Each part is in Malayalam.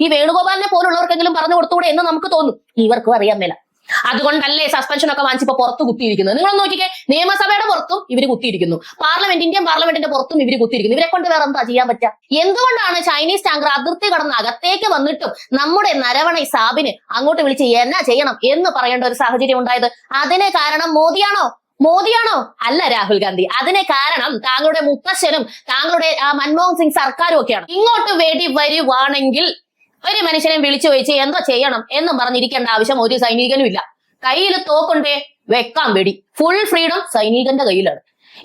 ഈ വേണുഗോപാലിനെ പോലുള്ളവർക്കെങ്കിലും പറഞ്ഞു കൊടുത്തുകൂടെ എന്ന് നമുക്ക് തോന്നും. ഇവർക്കും അറിയാൻ അതുകൊണ്ടല്ലേ സസ്പെൻഷൻ ഒക്കെ വാങ്ങിച്ചപ്പോ പുറത്ത് കുത്തിയിരിക്കുന്നത്. നിങ്ങൾ നോക്കിക്കേ. നിയമസഭയുടെ പുറത്തും ഇവർ കുത്തിയിരിക്കുന്നു. പാർലമെന്റ് ഇന്ത്യൻ പാർലമെന്റിന്റെ പുറത്തും ഇവർ കുത്തിയിരിക്കുന്നു. ഇവരെ കൊണ്ട് വേറെ എന്താ ചെയ്യാൻ പറ്റുക എന്തുകൊണ്ടാണ് ചൈനീസ് ടാങ്കർ അതിർത്തി കടന്ന് അകത്തേക്ക് വന്നിട്ടും നമ്മുടെ നരവണ സാബിന് അങ്ങോട്ട് വിളിച്ച് എന്നാ ചെയ്യണം എന്ന് പറയേണ്ട ഒരു സാഹചര്യം ഉണ്ടായത്? അതിന് കാരണം മോദിയാണോ? മോദിയാണോ? അല്ല രാഹുൽ ഗാന്ധി. അതിന് കാരണം താങ്കളുടെ മുത്തശ്ശനും താങ്കളുടെ മൻമോഹൻ സിംഗ് സർക്കാരും ഒക്കെയാണ്. ഇങ്ങോട്ട് വേണ്ടി വരുവാണെങ്കിൽ ഒരു മനുഷ്യനെ വിളിച്ചു ചോദിച്ച് എന്തോ ചെയ്യണം എന്നും പറഞ്ഞിരിക്കേണ്ട ആവശ്യം ഒരു സൈനികനും ഇല്ല. കയ്യിൽ തോക്കുണ്ടേ വെക്കാൻ വെടി. ഫുൾ ഫ്രീഡം സൈനികന്റെ കയ്യിലാണ്.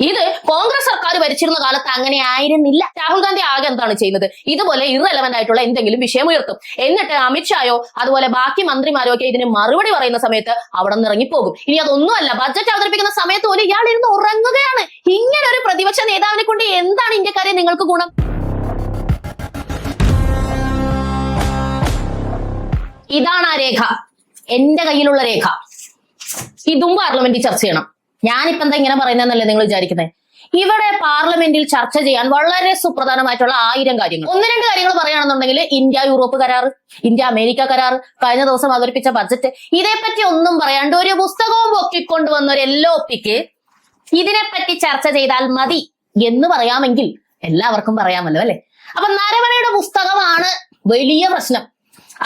ഇത് കോൺഗ്രസ് സർക്കാർ ഭരിച്ചിരുന്ന കാലത്ത് അങ്ങനെ ആയിരുന്നില്ല. രാഹുൽ ഗാന്ധി ആകെ എന്താണ് ചെയ്യുന്നത്? ഇതുപോലെ ഇറലവന്റ് ആയിട്ടുള്ള എന്തെങ്കിലും വിഷയം ഉയർത്തും. എന്നിട്ട് അമിത്ഷായോ അതുപോലെ ബാക്കി മന്ത്രിമാരോ ഒക്കെ ഇതിന് മറുപടി പറയുന്ന സമയത്ത് അവിടെ നിന്ന് ഇറങ്ങിപ്പോകും. ഇനി അതൊന്നുമല്ല ബഡ്ജറ്റ് അവതരിപ്പിക്കുന്ന സമയത്ത് പോലും ഇയാൾ ഇരുന്ന് ഉറങ്ങുകയാണ്. ഇങ്ങനെ ഒരു പ്രതിപക്ഷ നേതാവിനെ കൊണ്ട് എന്താണ് ഇന്ത്യക്കാരെ നിങ്ങൾക്ക് ഗുണം? ഇതാണ് ആ രേഖ. എന്റെ കയ്യിലുള്ള രേഖ. ഇതും പാർലമെന്റിൽ ചർച്ച ചെയ്യണം. ഞാനിപ്പോ എന്താ ഇങ്ങനെ പറയുന്നതെന്നല്ലേ നിങ്ങൾ വിചാരിക്കുന്നത് ഇവിടെ പാർലമെന്റിൽ ചർച്ച ചെയ്യാൻ വളരെ സുപ്രധാനമായിട്ടുള്ള ആയിരം കാര്യങ്ങൾ. ഒന്ന് രണ്ട് കാര്യങ്ങൾ പറയുകയാണെന്നുണ്ടെങ്കിൽ ഇന്ത്യ യൂറോപ്പ് കരാർ ഇന്ത്യ അമേരിക്ക കരാർ കഴിഞ്ഞ ദിവസം അവതരിപ്പിച്ച ബജറ്റ് ഇതേപ്പറ്റി ഒന്നും പറയാണ്ട് ഒരു പുസ്തകവും പൊക്കിക്കൊണ്ട് വന്ന ഒരു എല്ലോ ഒപ്പിക്ക് പിക്ക് ഇതിനെപ്പറ്റി ചർച്ച ചെയ്താൽ മതി എന്ന് പറയാമെങ്കിൽ എല്ലാവർക്കും പറയാമല്ലോ അല്ലെ? അപ്പൊ നരവണയുടെ പുസ്തകമാണ് വലിയ പ്രശ്നം.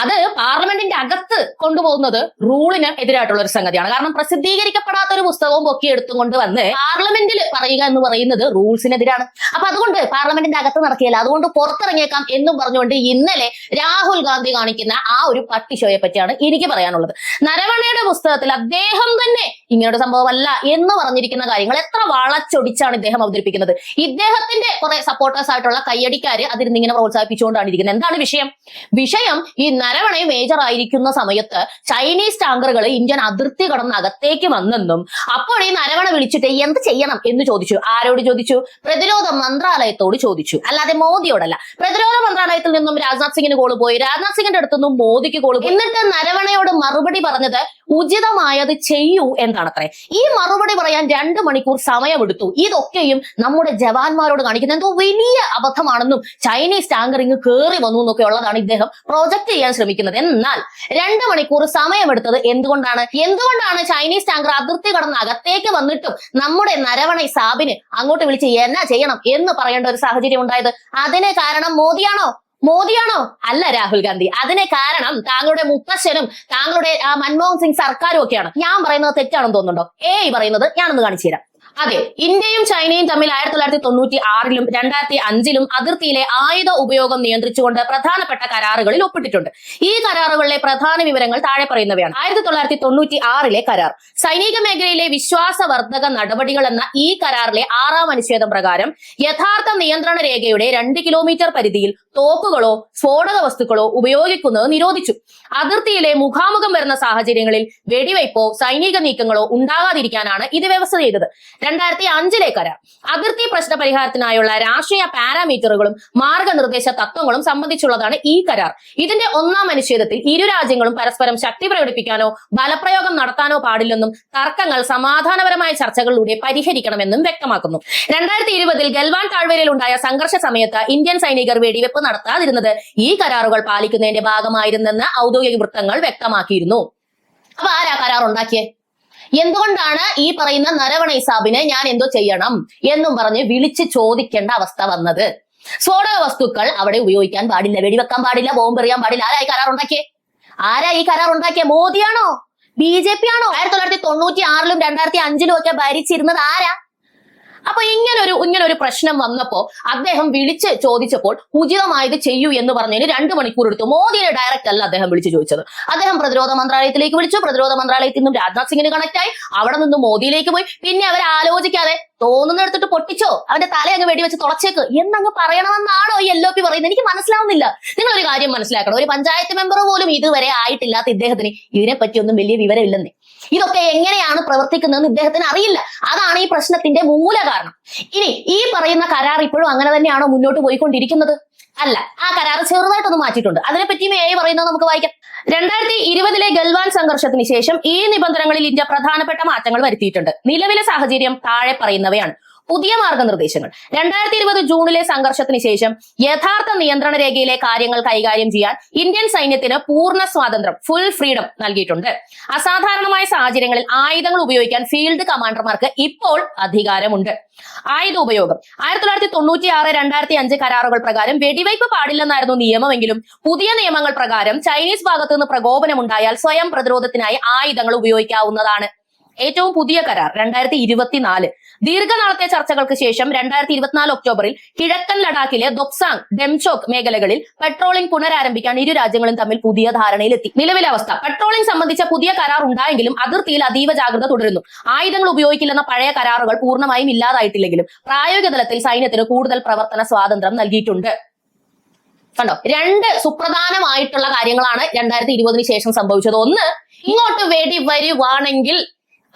അത് പാർലമെന്റിന്റെ അകത്ത് കൊണ്ടുപോകുന്നത് റൂളിന് എതിരായിട്ടുള്ള ഒരു സംഗതിയാണ്. കാരണം പ്രസിദ്ധീകരിക്കപ്പെടാത്ത ഒരു പുസ്തകവും പൊക്കി എടുത്തുകൊണ്ട് വന്ന് പാർലമെന്റിൽ പറയുക എന്ന് പറയുന്നത് റൂൾസിനെതിരാണ്. അപ്പൊ അതുകൊണ്ട് പാർലമെന്റിന്റെ അകത്ത് നടക്കില്ല അതുകൊണ്ട് പുറത്തിറങ്ങിയേക്കാം എന്നും പറഞ്ഞുകൊണ്ട് ഇന്നലെ രാഹുൽ ഗാന്ധി കാണിക്കുന്ന ആ ഒരു പട്ടിഷോയെ പറ്റിയാണ് എനിക്ക് പറയാനുള്ളത്. നരവണയുടെ പുസ്തകത്തിൽ അദ്ദേഹം തന്നെ ഇങ്ങനൊരു സംഭവമല്ല എന്ന് പറഞ്ഞിരിക്കുന്ന കാര്യങ്ങൾ എത്ര വളച്ചൊടിച്ചാണ് ഇദ്ദേഹം അവതരിപ്പിക്കുന്നത്. ഇദ്ദേഹത്തിന്റെ കുറെ സപ്പോർട്ടേഴ്സ് ആയിട്ടുള്ള കയ്യടിക്കാര് അതിരുന്ന് ഇങ്ങനെ പ്രോത്സാഹിപ്പിച്ചുകൊണ്ടാണ് ഇരിക്കുന്നത്. എന്താണ് വിഷയം? വിഷയം ഈ നരവണയും മേജർ ആയിരിക്കുന്ന സമയത്ത് ചൈനീസ് ടാങ്കറുകൾ ഇന്ത്യൻ അതിർത്തി കടന്ന് അകത്തേക്ക് വന്നെന്നും അപ്പോൾ ഈ നരവണ വിളിച്ചിട്ട് എന്ത് ചെയ്യണം എന്ന് ചോദിച്ചു. ആരോട് ചോദിച്ചു? പ്രതിരോധ മന്ത്രാലയത്തോട് ചോദിച്ചു. അല്ലാതെ മോദിയോടല്ല. പ്രതിരോധ മന്ത്രാലയത്തിൽ നിന്നും രാജ്നാഥ് സിംഗിന് കോൾ പോയി. രാജ്നാഥ് സിംഗിന്റെ അടുത്തുനിന്നും മോദിക്ക് കോൾ പോയി. എന്നിട്ട് നരവണയോട് മറുപടി പറഞ്ഞത് ഉചിതമായത് ചെയ്യൂ എന്നാണത്രേ ഈ മറുപടി പറയാൻ രണ്ട് മണിക്കൂർ സമയമെടുത്തു. ഇതൊക്കെയും നമ്മുടെ ജവാന്മാരോട് കാണിക്കുന്ന എന്തോ വലിയ അബദ്ധമാണെന്നും ചൈനീസ് ടാങ്കർ ഇങ്ങ് കയറി വന്നു എന്നൊക്കെ ഉള്ളതാണ് ഇദ്ദേഹം പ്രൊജക്ട് ചെയ്യാൻ ശ്രമിക്കുന്നത്. എന്നാൽ രണ്ട് മണിക്കൂർ സമയമെടുത്തത് എന്തുകൊണ്ടാണ്? എന്തുകൊണ്ടാണ് ചൈനീസ് ടാങ്കർ അതിർത്തി കടന്ന് അകത്തേക്ക് വന്നിട്ടും നമ്മുടെ നരവണ സാബിന് അങ്ങോട്ട് വിളിച്ച് എന്നാ ചെയ്യണം എന്ന് പറയേണ്ട ഒരു സാഹചര്യം ഉണ്ടായത്? അതിന് കാരണം മോദിയാണോ? മോദിയാണോ? അല്ല രാഹുൽ ഗാന്ധി. അതിനെ കാരണം താങ്കളുടെ മുത്തശ്ശനും താങ്കളുടെ മൻമോഹൻ സിംഗ് സർക്കാരും ഒക്കെയാണ്. ഞാൻ പറയുന്നത് തെറ്റാണെന്ന് തോന്നുന്നുണ്ടോ? ഏ പറയുന്നത് ഞാനൊന്ന് കാണിച്ചു തരാം. അതെ ഇന്ത്യയും ചൈനയും തമ്മിൽ ആയിരത്തി തൊള്ളായിരത്തി തൊണ്ണൂറ്റി ആറിലും രണ്ടായിരത്തി അഞ്ചിലും അതിർത്തിയിലെ ആയുധ ഉപയോഗം നിയന്ത്രിച്ചുകൊണ്ട് പ്രധാനപ്പെട്ട കരാറുകളിൽ ഒപ്പിട്ടിട്ടുണ്ട്. ഈ കരാറുകളിലെ പ്രധാന വിവരങ്ങൾ താഴെ പറയുന്നവയാണ്. ആയിരത്തി തൊള്ളായിരത്തി തൊണ്ണൂറ്റി ആറിലെ കരാർ സൈനിക മേഖലയിലെ വിശ്വാസവർദ്ധക നടപടികൾ എന്ന ഈ കരാറിലെ ആറാം അനുച്ഛേദം പ്രകാരം യഥാർത്ഥ നിയന്ത്രണ രേഖയുടെ രണ്ട് കിലോമീറ്റർ പരിധിയിൽ തോക്കുകളോ സ്ഫോടക വസ്തുക്കളോ ഉപയോഗിക്കുന്നത് നിരോധിച്ചു. അതിർത്തിയിലെ മുഖാമുഖം വരുന്ന സാഹചര്യങ്ങളിൽ വെടിവയ്പോ സൈനിക നീക്കങ്ങളോ ഉണ്ടാകാതിരിക്കാനാണ് ഇത് വ്യവസ്ഥ ചെയ്തത്. രണ്ടായിരത്തി അഞ്ചിലെ കരാർ അതിർത്തി പ്രശ്ന പരിഹാരത്തിനായുള്ള രാഷ്ട്രീയ പാരാമീറ്ററുകളും മാർഗനിർദ്ദേശ തത്വങ്ങളും സംബന്ധിച്ചുള്ളതാണ് ഈ കരാർ. ഇതിന്റെ ഒന്നാം അനുച്ഛേദത്തിൽ ഇരു രാജ്യങ്ങളും പരസ്പരം ശക്തി പ്രകടിപ്പിക്കാനോ ബലപ്രയോഗം നടത്താനോ പാടില്ലെന്നും തർക്കങ്ങൾ സമാധാനപരമായ ചർച്ചകളിലൂടെ പരിഹരിക്കണമെന്നും വ്യക്തമാക്കുന്നു. രണ്ടായിരത്തി ഇരുപതിൽ ഗൽവാൻ താഴ്വരയിൽ ഉണ്ടായ സംഘർഷ സമയത്ത് ഇന്ത്യൻ സൈനികർ വെടിവെപ്പ് നടത്താതിരുന്നത് ഈ കരാറുകൾ പാലിക്കുന്നതിന്റെ ഭാഗമായിരുന്നെന്ന് ഔദ്യോഗിക വൃത്തങ്ങൾ വ്യക്തമാക്കിയിരുന്നു. അപ്പൊ ആരാ കരാർ ഉണ്ടാക്കിയേ എന്തുകൊണ്ടാണ് ഈ പറയുന്ന നരവണ ഇസാബിനെ ഞാൻ എന്തോ ചെയ്യണം എന്നും പറഞ്ഞ് വിളിച്ച് ചോദിക്കേണ്ട അവസ്ഥ വന്നത്? സ്ഫോടക വസ്തുക്കൾ അവിടെ ഉപയോഗിക്കാൻ പാടില്ല വെടിവെക്കാൻ പാടില്ല ബോംബ് എറിയാൻ പാടില്ല. ആരാ ഈ കരാർ ഉണ്ടാക്കിയേ ആരാ ഈ കരാർ ഉണ്ടാക്കിയ മോദിയാണോ? ബി ജെ പി ആണോ? ആയിരത്തി തൊള്ളായിരത്തി തൊണ്ണൂറ്റി ആറിലും രണ്ടായിരത്തി അഞ്ചിലും ഒക്കെ ഭരിച്ചിരുന്നത് ആരാ? അപ്പൊ ഇങ്ങനെ ഒരു ഇങ്ങനെ ഒരു പ്രശ്നം വന്നപ്പോ അദ്ദേഹം വിളിച്ച് ചോദിച്ചപ്പോൾ ഉചിതമായത് ചെയ്യൂ എന്ന് പറഞ്ഞതിന് രണ്ട് മണിക്കൂർ എടുത്തു. മോദിയെ ഡയറക്റ്റ് അല്ല അദ്ദേഹം വിളിച്ചു ചോദിച്ചത്. അദ്ദേഹം പ്രതിരോധ മന്ത്രാലയത്തിലേക്ക് വിളിച്ചു. പ്രതിരോധ മന്ത്രാലയത്തിൽ നിന്നും രാജ്നാഥ് സിംഗിന് കണക്ട് ആയി. അവിടെ നിന്നും മോദിയിലേക്ക് പോയി. പിന്നെ അവർ ആലോചിക്കാതെ തോന്നുന്നെടുത്തിട്ട് പൊട്ടിച്ചോ? അവന്റെ തല അങ്ങ് വെടിവെച്ച് തുളച്ചേക്ക്. എന്നങ്ങ് പറയണമെന്നാണോ ഈ എൽ ഒ പി പറയുന്നത്? എനിക്ക് മനസ്സിലാവുന്നില്ല. നിങ്ങൾ ഒരു കാര്യം മനസ്സിലാക്കണം. ഒരു പഞ്ചായത്ത് മെമ്പർ പോലും ഇതുവരെ ആയിട്ടില്ലാത്ത ഇദ്ദേഹത്തിന് ഇതിനെപ്പറ്റി ഒന്നും വലിയ വിവരമില്ലെന്നേ. ഇതൊക്കെ എങ്ങനെയാണ് പ്രവർത്തിക്കുന്നതെന്ന് ഇദ്ദേഹത്തിന് അറിയില്ല. അതാണ് ഈ പ്രശ്നത്തിന്റെ മൂല കാരണം ഇനി ഈ പറയുന്ന കരാർ ഇപ്പോഴും അങ്ങനെ തന്നെയാണോ മുന്നോട്ട് പോയിക്കൊണ്ടിരിക്കുന്നത്? അല്ല ആ കരാർ ചെറുതായിട്ടൊന്ന് മാറ്റിയിട്ടുണ്ട്. അതിനെപ്പറ്റിയും എ പറയുന്നത് നമുക്ക് വായിക്കാം. രണ്ടായിരത്തി ഇരുപതിലെ ഗൽവാൻ സംഘർഷത്തിന് ശേഷം ഈ നിബന്ധനകളിൽ ഇന്ത്യ പ്രധാനപ്പെട്ട മാറ്റങ്ങൾ വരുത്തിയിട്ടുണ്ട്. നിലവിലെ സാഹചര്യം താഴെ പറയുന്നവയാണ്. പുതിയ മാർഗനിർദ്ദേശങ്ങൾ. രണ്ടായിരത്തി ഇരുപത് ജൂണിലെ സംഘർഷത്തിന് ശേഷം യഥാർത്ഥ നിയന്ത്രണ രേഖയിലെ കാര്യങ്ങൾ കൈകാര്യം ചെയ്യാൻ ഇന്ത്യൻ സൈന്യത്തിന് പൂർണ സ്വാതന്ത്ര്യം ഫുൾ ഫ്രീഡം നൽകിയിട്ടുണ്ട്. അസാധാരണമായ സാഹചര്യങ്ങളിൽ ആയുധങ്ങൾ ഉപയോഗിക്കാൻ ഫീൽഡ് കമാൻഡർമാർക്ക് ഇപ്പോൾ അധികാരമുണ്ട്. ആയുധ ഉപയോഗം. ആയിരത്തി തൊള്ളായിരത്തി തൊണ്ണൂറ്റി ആറ് രണ്ടായിരത്തി അഞ്ച് കരാറുകൾ പ്രകാരം വെടിവയ്പ് പാടില്ലെന്നായിരുന്നു നിയമമെങ്കിലും പുതിയ നിയമങ്ങൾ പ്രകാരം ചൈനീസ് ഭാഗത്തു നിന്ന് പ്രകോപനമുണ്ടായാൽ സ്വയം പ്രതിരോധത്തിനായി ആയുധങ്ങൾ ഉപയോഗിക്കാവുന്നതാണ് ഏറ്റവും പുതിയ കരാർ രണ്ടായിരത്തി ഇരുപത്തിനാല് ദീർഘനാളത്തെ ചർച്ചകൾക്ക് ശേഷം രണ്ടായിരത്തി ഇരുപത്തിനാല് ഒക്ടോബറിൽ കിഴക്കൻ ലഡാക്കിലെ ദൊക്സാങ് ഡെംചോക് മേഖലകളിൽ പെട്രോളിംഗ് പുനരാരംഭിക്കാൻ ഇരു രാജ്യങ്ങളും തമ്മിൽ പുതിയ ധാരണയിലെത്തി. നിലവിലെ അവസ്ഥ പെട്രോളിംഗ് സംബന്ധിച്ച പുതിയ കരാർ ഉണ്ടായെങ്കിലും അതിർത്തിയിൽ അതീവ ജാഗ്രത തുടരുന്നു. ആയുധങ്ങൾ ഉപയോഗിക്കില്ലെന്ന പഴയ കരാറുകൾ പൂർണമായും ഇല്ലാതായിട്ടില്ലെങ്കിലും പ്രായോഗിക തലത്തിൽ സൈന്യത്തിന് കൂടുതൽ പ്രവർത്തന സ്വാതന്ത്ര്യം നൽകിയിട്ടുണ്ട്. കണ്ടോ? രണ്ട് സുപ്രധാനമായിട്ടുള്ള കാര്യങ്ങളാണ് രണ്ടായിരത്തി ഇരുപതിന് ശേഷം സംഭവിച്ചത്. ഒന്ന് ഇങ്ങോട്ട് വെടി വരുവാണെങ്കിൽ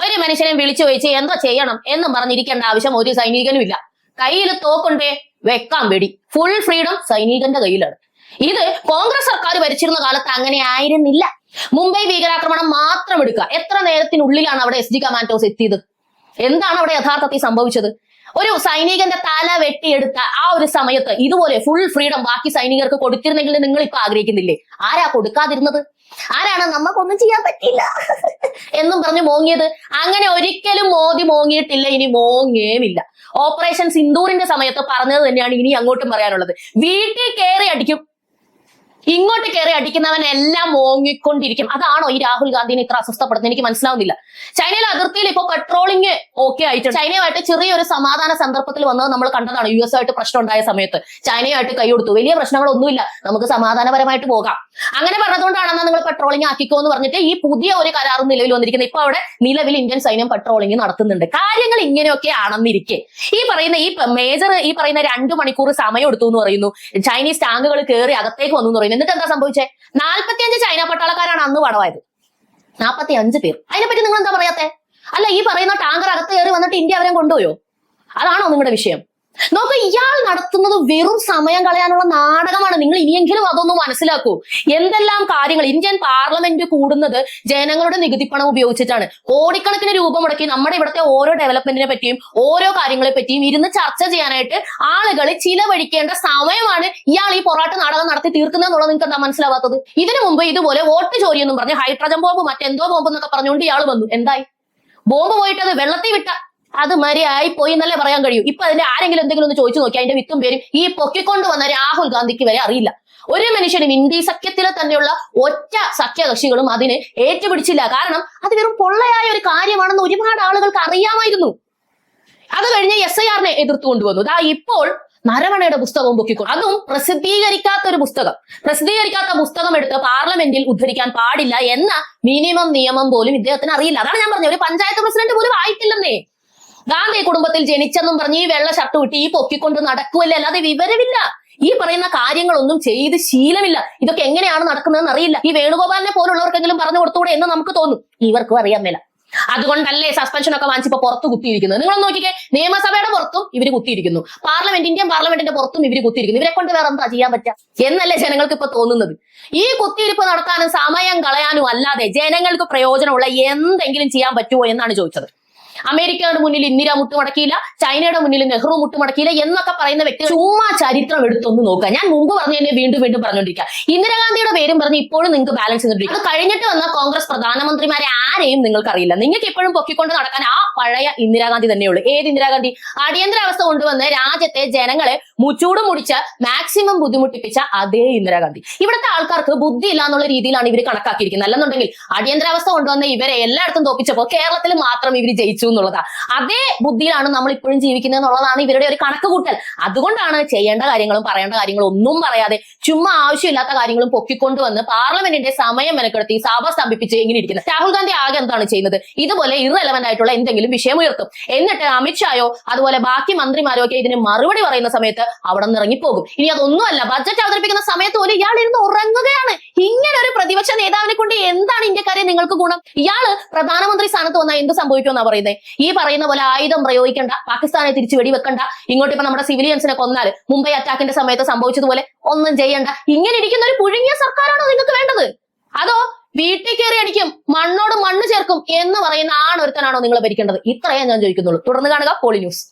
ഒരു മനുഷ്യനെ വിളിച്ചു വെച്ച് എന്തോ ചെയ്യണം എന്നും പറഞ്ഞിരിക്കേണ്ട ആവശ്യം ഒരു സൈനികനും ഇല്ല. കയ്യിൽ തോക്കുണ്ടേ വെക്കാൻ പേടി ഫുൾ ഫ്രീഡം സൈനികന്റെ കയ്യിലാണ്. ഇത് കോൺഗ്രസ് സർക്കാർ ഭരിച്ചിരുന്ന കാലത്ത് അങ്ങനെ ആയിരുന്നില്ല. മുംബൈ ഭീകരാക്രമണം മാത്രം എടുക്കുക. എത്ര നേരത്തിനുള്ളിലാണ് അവിടെ എസ് ഡി കമാൻഡോസ് എത്തിയത്? എന്താണ് അവിടെ യഥാർത്ഥത്തിൽ സംഭവിച്ചത്? ഒരു സൈനികന്റെ തല വെട്ടിയെടുത്ത ആ ഒരു സമയത്ത് ഇതുപോലെ ഫുൾ ഫ്രീഡം ബാക്കി സൈനികർക്ക് കൊടുത്തിരുന്നെങ്കിൽ നിങ്ങൾ ഇപ്പൊ ആഗ്രഹിക്കുന്നില്ലേ? ആരാ കൊടുക്കാതിരുന്നത്? ആരാണ് നമുക്കൊന്നും ചെയ്യാൻ പറ്റില്ല എന്നും പറഞ്ഞ് മോങ്ങിയത്? അങ്ങനെ ഒരിക്കലും മോദി മോങ്ങിയിട്ടില്ല ഇനി മോങ്ങേമില്ല. ഓപ്പറേഷൻ സിന്ദൂറിന്റെ സമയത്ത് പറഞ്ഞത് തന്നെയാണ് ഇനി അങ്ങോട്ടും പറയാനുള്ളത്. വീട്ടിൽ കയറി അടിക്കും. ഇങ്ങോട്ട് കയറി അടിക്കുന്നവൻ എല്ലാം ഓങ്ങിക്കൊണ്ടിരിക്കും. അതാണോ ഈ രാഹുൽ ഗാന്ധിനെ ഇത്ര അസ്വസ്ഥപ്പെടുന്നത് എനിക്ക് മനസ്സിലാവുന്നില്ല. ചൈനയിലെ അതിർത്തിയിൽ ഇപ്പോൾ പെട്രോളിംഗ് ഓക്കെ ആയിട്ടുണ്ട്. ചൈനയുമായിട്ട് ചെറിയൊരു സമാധാന സന്ദർഭത്തിൽ വന്നത് നമ്മൾ കണ്ടതാണ്. യു എസ് ആയിട്ട് പ്രശ്നം ഉണ്ടായ സമയത്ത്. ചൈനയുമായിട്ട് കൈ കൊടുത്തു. വലിയ പ്രശ്നങ്ങളൊന്നുമില്ല. നമുക്ക് സമാധാനപരമായിട്ട് പോകാം. അങ്ങനെ പറഞ്ഞതുകൊണ്ടാണ് എന്നാൽ നിങ്ങൾ പെട്രോളിംഗ് ആക്കിക്കോ എന്ന് പറഞ്ഞിട്ട് ഈ പുതിയ ഒരു കരാറും നിലവിൽ വന്നിരിക്കുന്നത്. ഇപ്പൊ അവിടെ നിലവിൽ ഇന്ത്യൻ സൈന്യം പെട്രോളിംഗ് നടത്തുന്നുണ്ട്. കാര്യങ്ങൾ ഇങ്ങനെയൊക്കെ ആണെന്നിരിക്കെ. ഈ പറയുന്ന ഈ മേജർ ഈ പറയുന്ന രണ്ടു മണിക്കൂർ സമയം എടുത്തു എന്ന് പറയുന്നു. ചൈനീസ് ടാങ്കുകൾ കയറി അകത്തേക്ക് വന്നു എന്ന് പറയുന്നു. എന്നിട്ട് എന്താ സംഭവിച്ചേ? നാൽപ്പത്തിയഞ്ച് ചൈന പട്ടാളക്കാരാണ് അന്ന് പടവായത് നാൽപ്പത്തി അഞ്ച് പേർ. അതിനെപ്പറ്റി നിങ്ങൾ എന്താ പറയാത്തെ? അല്ല ഈ പറയുന്ന ടാങ്കർ അകത്ത് കയറി വന്നിട്ട് ഇന്ത്യ അവരെ കൊണ്ടുപോയോ? അതാണോ നിങ്ങളുടെ വിഷയം? നോക്ക് ഇയാൾ നടത്തുന്നത് വെറും സമയം കളയാനുള്ള നാടകമാണ്. നിങ്ങൾ ഇനിയെങ്കിലും അതൊന്ന് മനസ്സിലാക്കൂ. എന്തെല്ലാം കാര്യങ്ങൾ? ഇന്ത്യൻ പാർലമെന്റ് കൂടുന്നത് ജനങ്ങളുടെ നികുതി പണം ഉപയോഗിച്ചിട്ടാണ്. കോടിക്കണക്കിന് രൂപ മുടക്കി നമ്മുടെ ഇവിടുത്തെ ഓരോ ഡെവലപ്മെന്റിനെ പറ്റിയും ഓരോ കാര്യങ്ങളെ പറ്റിയും ഇരുന്ന് ചർച്ച ചെയ്യാനായിട്ട് ആളുകൾ ചിലവഴിക്കേണ്ട സമയമാണ് ഇയാൾ ഈ പൊറാട്ട് നാടകം നടത്തി തീർക്കുന്നത് എന്നുള്ളത് നിങ്ങൾക്ക് എന്താ മനസ്സിലാവാത്തത്? ഇതിനു മുമ്പ് ഇതുപോലെ വോട്ട് ചോരി എന്നും പറഞ്ഞ് ഹൈഡ്രജൻ ബോംബ് മറ്റെന്തോ ബോംബ് എന്നൊക്കെ പറഞ്ഞുകൊണ്ട് ഇയാൾ വന്നു. എന്തായി? ബോംബ് പോയിട്ട് അത് വെള്ളത്തിൽ വിട്ട അത് മര്യായി പോയി എന്നല്ലേ പറയാൻ കഴിയൂ. ഇപ്പൊ അതിന്റെ ആരെങ്കിലും എന്തെങ്കിലും ഒന്ന് ചോദിച്ചു നോക്കി അതിന്റെ വിത്തും പേരും ഈ പൊക്കിക്കൊണ്ട് വന്ന രാഹുൽ ഗാന്ധിക്ക് വരെ അറിയില്ല. ഒരു മനുഷ്യനും ഇന്ത്യ സഖ്യത്തിലെ തന്നെയുള്ള ഒറ്റ സഖ്യകക്ഷികളും അതിനെ ഏറ്റുപിടിച്ചില്ല. കാരണം അത് വെറും പൊള്ളയായ ഒരു കാര്യമാണെന്ന് ഒരുപാട് ആളുകൾക്ക് അറിയാമായിരുന്നു. അത് കഴിഞ്ഞ് എസ് ഐ ആറിനെ എതിർത്തു കൊണ്ടുവന്നു. ദാ ഇപ്പോൾ നരവണയുടെ പുസ്തകവും പൊക്കിക്കൊണ്ടു അതും പ്രസിദ്ധീകരിക്കാത്ത ഒരു പുസ്തകം. പ്രസിദ്ധീകരിക്കാത്ത പുസ്തകം എടുത്ത് പാർലമെന്റിൽ ഉദ്ധരിക്കാൻ പാടില്ല എന്ന മിനിമം നിയമം പോലും ഇദ്ദേഹത്തിന് അറിയില്ല. അതാണ് ഞാൻ പറഞ്ഞത്. ഒരു പഞ്ചായത്ത് പ്രസിഡന്റ് പോലും ആയിട്ടില്ലെന്നേ. ഗാന്ധി കുടുംബത്തിൽ ജനിച്ചെന്നും പറഞ്ഞ് ഈ വെള്ള ഷർട്ട് വിട്ട് ഈ പൊക്കിക്കൊണ്ട് നടക്കുമല്ലേ അല്ലാതെ വിവരമില്ല. ഈ പറയുന്ന കാര്യങ്ങളൊന്നും ചെയ്ത് ശീലമില്ല. ഇതൊക്കെ എങ്ങനെയാണ് നടക്കുന്നതെന്ന് അറിയില്ല. ഈ വേണുഗോപാലിനെ പോലുള്ളവർക്കെങ്കിലും പറഞ്ഞു കൊടുത്തൂടെ എന്ന് നമുക്ക് തോന്നും. ഇവർക്കും അറിയാൻ മേല. അതുകൊണ്ടല്ലേ സസ്പെൻഷൻ ഒക്കെ വാങ്ങിച്ചപ്പോ പുറത്ത് കുത്തിയിരിക്കുന്നത്. നിങ്ങൾ നോക്കിക്കേ. നിയമസഭയുടെ പുറത്തും ഇവർ കുത്തിയിരിക്കുന്നു. പാർലമെന്റ് ഇന്ത്യൻ പാർലമെന്റിന്റെ പുറത്തും ഇവർ കുത്തിയിരിക്കുന്നു. ഇവരെ കൊണ്ട് വേറെ എന്താ ചെയ്യാൻ പറ്റുക? എന്നല്ലേ ജനങ്ങൾക്ക് ഇപ്പൊ തോന്നുന്നത്? ഈ കുത്തിയിരിപ്പ് നടത്താനും സമയം കളയാനും അല്ലാതെ ജനങ്ങൾക്ക് പ്രയോജനമുള്ള എന്തെങ്കിലും ചെയ്യാൻ പറ്റുമോ എന്നാണ് ചോദിച്ചത്. അമേരിക്കയുടെ മുന്നിൽ ഇന്ദിര മുട്ടുമടക്കിയില്ല ചൈനയുടെ മുന്നിൽ നെഹ്റു മുട്ടുമടക്കിയില്ല എന്നൊക്കെ പറയുന്ന വ്യക്തി ചുമ്മാ ചരിത്രം എടുത്തൊന്ന് നോക്കുക. ഞാൻ മുമ്പ് പറഞ്ഞു തന്നെ വീണ്ടും വീണ്ടും പറഞ്ഞുകൊണ്ടിരിക്കുക. ഇന്ദിരാഗാന്ധിയുടെ പേരും പറഞ്ഞ് ഇപ്പോഴും നിങ്ങൾക്ക് ബാലൻസ് ചെയ്തിട്ടിരിക്കും അത് കഴിഞ്ഞിട്ട് വന്ന കോൺഗ്രസ് പ്രധാനമന്ത്രിമാരെ ആരെയും നിങ്ങൾക്കറിയില്ല. നിങ്ങൾക്ക് ഇപ്പോഴും പൊക്കിക്കൊണ്ട് നടക്കാൻ ആ പഴയ ഇന്ദിരാഗാന്ധി തന്നെയുള്ളൂ. ഏത് ഇന്ദിരാഗാന്ധി? അടിയന്തരാവസ്ഥ കൊണ്ടുവന്ന് രാജ്യത്തെ ജനങ്ങളെ മുച്ചൂട് മുടിച്ച് മാക്സിമം ബുദ്ധിമുട്ടിപ്പിച്ച അതേ ഇന്ദിരാഗാന്ധി. ഇവിടുത്തെ ആൾക്കാർക്ക് ബുദ്ധി ഇല്ല എന്നുള്ള രീതിയിലാണ് ഇവർ കണക്കാക്കിയിരിക്കുന്നത്. അല്ലെന്നുണ്ടെങ്കിൽ അടിയന്തരാവസ്ഥ കൊണ്ടുവന്ന് ഇവരെ എല്ലായിടത്തും തോപ്പിച്ചപ്പോൾ കേരളത്തിൽ മാത്രം ഇവർ ജയിച്ചു. എന്നുള്ളതാ. അതേ ബുദ്ധിയിലാണ് നമ്മൾ ഇപ്പോഴും ജീവിക്കുന്നത് എന്നുള്ളതാണ് ഇവരുടെ ഒരു കണക്ക് കൂട്ടൽ അതുകൊണ്ടാണ് ചെയ്യേണ്ട കാര്യങ്ങളും പറയേണ്ട കാര്യങ്ങളും ഒന്നും പറയാതെ ചുമ്മാ ആവശ്യമില്ലാത്ത കാര്യങ്ങളും പൊക്കിക്കൊണ്ടുവന്ന് പാർലമെന്റിന്റെ സമയം മെനക്കെടുത്തി സഭ സ്തംഭിപ്പിച്ച് ഇങ്ങനെ ഇരിക്കുന്നത്. രാഹുൽ ഗാന്ധി ആകെ എന്താണ് ചെയ്യുന്നത്? ഇതുപോലെ ഇറലവന്റ് ആയിട്ടുള്ള എന്തെങ്കിലും വിഷയം ഉയർത്തും. എന്നിട്ട് അമിത്ഷായോ അതുപോലെ ബാക്കി മന്ത്രിമാരോ ഒക്കെ ഇതിന് മറുപടി പറയുന്ന സമയത്ത് അവിടെ നിന്ന് ഇറങ്ങിപ്പോകും. ഇനി അതൊന്നുമല്ല ബജറ്റ് അവതരിപ്പിക്കുന്ന സമയത്ത് പോലും ഇയാൾ ഇരുന്ന് ഉറങ്ങുകയാണ്. ഇങ്ങനെ ഒരു പ്രതിപക്ഷ നേതാവിനെ കൊണ്ട് എന്താണ് ഇന്ത്യക്കാരെ നിങ്ങൾക്ക് ഗുണം? ഇയാൾ പ്രധാനമന്ത്രി സ്ഥാനത്ത് വന്നാൽ എന്ത് സംഭവിക്കുമെന്നാ പറയുന്നത് ഈ പറയുന്ന പോലെ ആയുധം പ്രയോഗിക്കേണ്ട പാകിസ്ഥാനെ തിരിച്ചു വെടിവെക്കണ്ട ഇങ്ങോട്ട് ഇപ്പൊ നമ്മുടെ സിവിലിയൻസിനെ കൊന്നാൽ മുംബൈ അറ്റാക്കിന്റെ സമയത്ത് സംഭവിച്ചതുപോലെ ഒന്നും ചെയ്യണ്ട. ഇങ്ങനെ ഇരിക്കുന്ന ഒരു പുഴുങ്ങിയ സർക്കാരാണോ നിങ്ങൾക്ക് വേണ്ടത്? അതോ വീട്ടിൽ കയറി അടിക്കും മണ്ണോട് മണ്ണ് ചേർക്കും എന്ന് പറയുന്ന ആണൊരുത്തനാണോ നിങ്ങൾ ഭരിക്കേണ്ടത്? ഇത്രയേ ഞാൻ ചോദിക്കുന്നുള്ളൂ. തുടർന്ന് കാണുക പോളി ന്യൂസ്.